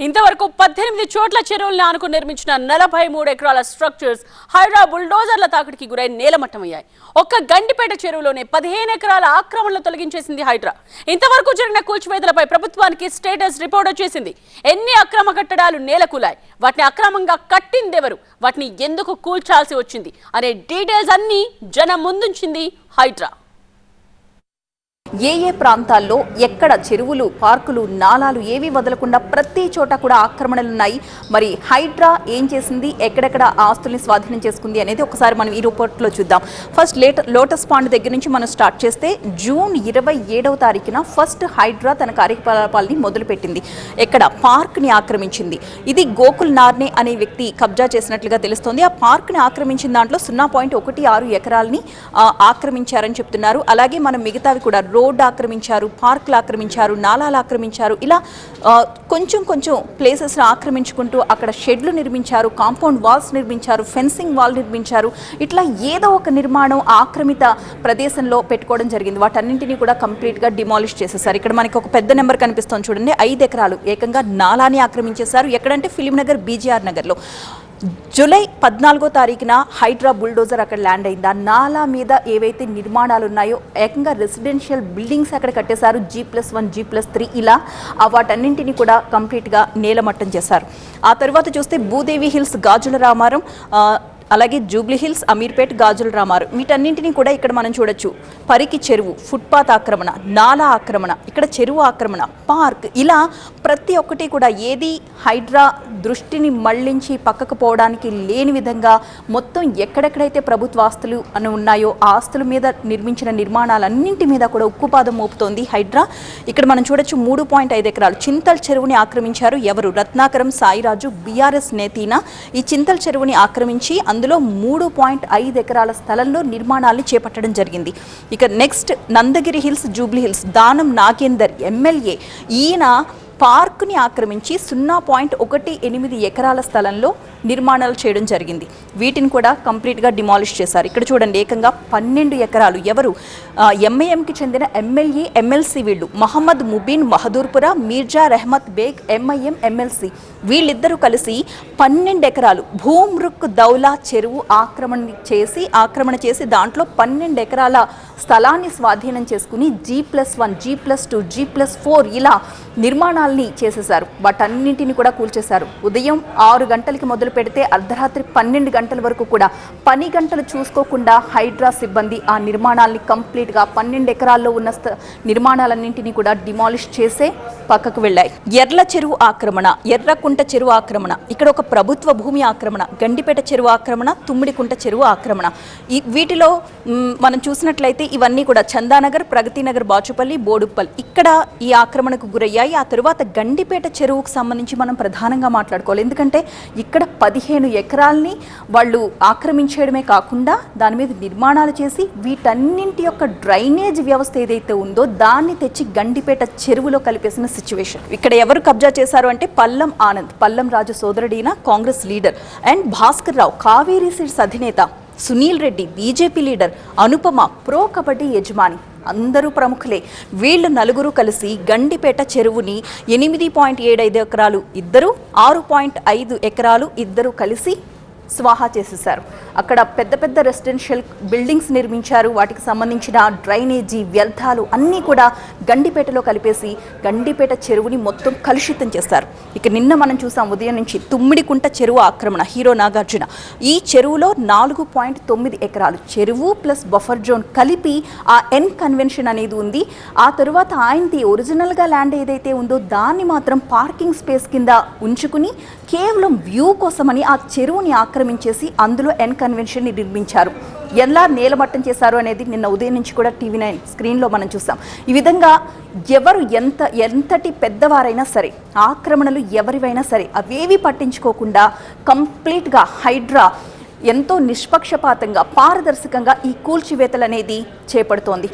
ఇంతవరకు పద్దెనిమిది చోట్ల చెరువులను ఆనుకుని నిర్మించిన నలభై మూడు ఎకరాల స్ట్రక్చర్స్ హైడ్రా బుల్డోజర్ల తాకిడికి గురై నేలమట్టమయ్యాయి. ఒక్క గండిపేట చెరువులోనే పదిహేను ఎకరాల ఆక్రమణలు తొలగించేసింది హైడ్రా. ఇంతవరకు జరిగిన కూల్చివేతలపై ప్రభుత్వానికి స్టేటస్ రిపోర్ట్ వచ్చేసింది. ఎన్ని అక్రమ కట్టడాలు నేలకూలాయి? వాటిని అక్రమంగా కట్టిందెవరు? వాటిని ఎందుకు కూల్చాల్సి వచ్చింది? అనే డీటెయిల్స్ అన్నీ జనం ముందుంచింది హైడ్రా. ఏ ఏ ప్రాంతాల్లో ఎక్కడ చెరువులు పార్కులు నాలాలు ఏవి వదలకుండా ప్రతి చోట కూడా ఆక్రమణలు ఉన్నాయి. మరి హైడ్రా ఏం చేసింది? ఎక్కడెక్కడ ఆస్తుల్ని స్వాధీనం చేసుకుంది అనేది ఒకసారి మనం ఈ రిపోర్ట్లో చూద్దాం. ఫస్ట్ లేట లోటస్ పాండ్ దగ్గర నుంచి మనం స్టార్ట్ చేస్తే జూన్ ఇరవై ఏడవ తారీఖున ఫస్ట్ హైడ్రా తన కార్యకలాపాలని మొదలుపెట్టింది. ఎక్కడ? పార్క్ని ఆక్రమించింది. ఇది గోకుల్ నార్నే అనే వ్యక్తి కబ్జా చేసినట్లుగా తెలుస్తోంది. ఆ పార్క్ని ఆక్రమించిన దాంట్లో సున్నా పాయింట్ ఒకటి ఆరు ఎకరాలని ఆక్రమించారని చెప్తున్నారు. అలాగే మనం మిగతావి కూడా రోడ్ ఆక్రమించారు పార్కులు ఆక్రమించారు నాలాలు ఆక్రమించారు ఇలా కొంచెం కొంచెం ప్లేసెస్ను ఆక్రమించుకుంటూ అక్కడ షెడ్లు నిర్మించారు కాంపౌండ్ వాల్స్ నిర్మించారు ఫెన్సింగ్ వాల్ నిర్మించారు. ఇట్లా ఏదో ఒక నిర్మాణం ఆక్రమిత ప్రదేశంలో పెట్టుకోవడం జరిగింది. వాటన్నింటినీ కూడా కంప్లీట్గా డిమాలిష్ చేసేసారు. ఇక్కడ మనకి ఒక పెద్ద నెంబర్ కనిపిస్తుంది చూడండి. ఐదు ఎకరాలు ఏకంగా నాలాని ఆక్రమించేశారు. ఎక్కడంటే ఫిలిం నగర్ బీజీఆర్ నగర్లో. జూలై పద్నాలుగో తారీఖున హైడ్రా బుల్డోజర్ అక్కడ ల్యాండ్ అయిందా. నాలా మీద ఏవైతే నిర్మాణాలు ఉన్నాయో ఏకంగా రెసిడెన్షియల్ బిల్డింగ్స్ అక్కడ కట్టేశారు. G plus one G plus three ఇలా ఆ వాటన్నింటినీ కూడా కంప్లీట్గా నేలమట్టం చేశారు. ఆ తర్వాత చూస్తే భూదేవి హిల్స్ గాజుల రామారం అలాగే జూబ్లీహిల్స్ అమీర్పేట్ గాజుల రామారు వీటన్నింటినీ కూడా ఇక్కడ మనం చూడొచ్చు. పరికి చెరువు ఫుట్పాత్ ఆక్రమణ నాలా ఆక్రమణ ఇక్కడ చెరువు ఆక్రమణ పార్క్ ఇలా ప్రతి ఒక్కటి కూడా ఏది హైడ్రా దృష్టిని మళ్ళించి పక్కకు పోవడానికి లేని విధంగా మొత్తం ఎక్కడెక్కడైతే ప్రభుత్వ ఆస్తులు అని ఉన్నాయో ఆ ఆస్తుల మీద నిర్మించిన నిర్మాణాలన్నింటి మీద కూడా ఉక్కుపాదం మోపుతోంది హైడ్రా. ఇక్కడ మనం చూడొచ్చు మూడు పాయింట్ ఐదు ఎకరాలు. చింతల్ చెరువుని ఆక్రమించారు ఎవరు? రత్నాకరం సాయిరాజు బీఆర్ఎస్ నేతీనా? ఈ చింతల్ చెరువుని ఆక్రమించి అందులో మూడు పాయింట్ ఐదు ఎకరాల స్థలంలో నిర్మాణాలు చేపట్టడం జరిగింది. ఇక next Nandagiri Hills Jubilee Hills Danam Nagender MLA ఈయన పార్కుని ఆక్రమించి సున్నా పాయింట్ ఒకటి ఎనిమిది ఎకరాల స్థలంలో నిర్మాణాలు చేయడం జరిగింది. వీటిని కూడా కంప్లీట్గా డిమాలిష్ చేశారు. ఇక్కడ చూడండి ఏకంగా పన్నెండు ఎకరాలు. ఎవరు? ఎంఐఎంకి చెందిన ఎమ్మెల్యే ఎమ్మెల్సీ వీళ్ళు. మహమ్మద్ ముబీన్ మహదూర్పురా మీర్జా రెహమత్ బేగ్ ఎంఐఎం ఎమ్మెల్సీ వీళ్ళిద్దరూ కలిసి పన్నెండు ఎకరాలు భూమృక్ దౌలా చెరువు ఆక్రమణ చేసి ఆక్రమణ చేసి దాంట్లో పన్నెండు ఎకరాల స్థలాన్ని స్వాధీనం చేసుకుని G plus one G plus two G plus four ఇలా నిర్మాణాల్ని చేసేశారు. వాటన్నింటిని కూడా కూల్చేశారు. ఉదయం ఆరు గంటలకి మొదలు పెడితే అర్ధరాత్రి పన్నెండు గంటల వరకు కూడా పని గంటలు చూసుకోకుండా హైడ్రా సిబ్బంది ఆ నిర్మాణాల్ని కంప్లీట్గా పన్నెండు ఎకరాల్లో ఉన్న స్థ- నిర్మాణాలన్నింటినీ కూడా డిమాలిష్ చేసే పక్కకు వెళ్ళాయి. ఎర్ల చెరువు ఆక్రమణ ఎర్రకుంట చెరువు ఆక్రమణ ఇక్కడ ఒక ప్రభుత్వ భూమి ఆక్రమణ గండిపేట చెరువు ఆక్రమణ తుమ్మిడికుంట చెరువు ఆక్రమణ. ఈ వీటిలో మనం చూసినట్లయితే ఇవన్నీ కూడా చందానగర్ ప్రగతినగర్ బాచుపల్లి బోడుప్పల్ ఇక్కడ ఈ ఆక్రమణకు గురయ్యాయి. ఆ తరువాత గండిపేట చెరువుకు సంబంధించి మనం ప్రధానంగా మాట్లాడుకోవాలి. ఎందుకంటే ఇక్కడ పదిహేను ఎకరాల్ని వాళ్ళు ఆక్రమించేయడమే కాకుండా దాని మీద నిర్మాణాలు చేసి వీటన్నింటి యొక్క డ్రైనేజ్ వ్యవస్థ ఏదైతే ఉందో దాన్ని తెచ్చి గండిపేట చెరువులో కలిపేసిన సిచ్యువేషన్ ఇక్కడ ఎవరు కబ్జా చేశారు అంటే Pallam Anand Pallam Raju సోదరుడైన Congress leader. And Bhaskar Rao Kaveri seeds అధినేత. Sunil Reddy BJP leader Anupama pro kabaddi యజమాని అందరూ ప్రముఖులే. వీళ్ళు నలుగురు కలిసి గండిపేట చెరువుని ఎనిమిది పాయింట్ ఏడు ఐదు ఎకరాలు ఇద్దరు ఆరు పాయింట్ ఐదు ఎకరాలు ఇద్దరు కలిసి స్వాహా చేసేశారు. అక్కడ పెద్ద పెద్ద రెసిడెన్షియల్ బిల్డింగ్స్ నిర్మించారు. వాటికి సంబంధించిన డ్రైనేజీ వ్యర్థాలు అన్నీ కూడా గండిపేటలో కలిపేసి గండిపేట చెరువుని మొత్తం కలుషితం చేస్తారు ఇక నిన్న మనం చూసాం ఉదయం నుంచి తుమ్మిడికుంట చెరువు ఆక్రమణ. హీరో నాగార్జున ఈ చెరువులో నాలుగు పాయింట్ తొమ్మిది ఎకరాలు చెరువు ప్లస్ బఫర్ జోన్ కలిపి ఆ ఎన్ కన్వెన్షన్ అనేది ఉంది. ఆ తరువాత ఆయనది ఒరిజినల్గా ల్యాండ్ ఏదైతే ఉందో దాన్ని మాత్రం పార్కింగ్ స్పేస్ కింద ఉంచుకుని కేవలం వ్యూ కోసమని ఆ చెరువుని ఆక్రమించేసి అందులో ఎన్ కన్వెన్షన్ని నిర్మించారు. ఎలా నేలమట్టం చేశారు అనేది నిన్న ఉదయం నుంచి కూడా టీవీ నైన్ స్క్రీన్లో మనం చూసాం. ఈ విధంగా ఎవరు ఎంత ఎంతటి పెద్దవారైనా సరే ఆక్రమణలు ఎవరివైనా సరే అవేవి పట్టించుకోకుండా కంప్లీట్గా హైడ్రా ఎంతో నిష్పక్షపాతంగా పారదర్శకంగా ఈ కూల్చివేతలు అనేది చేపడుతోంది.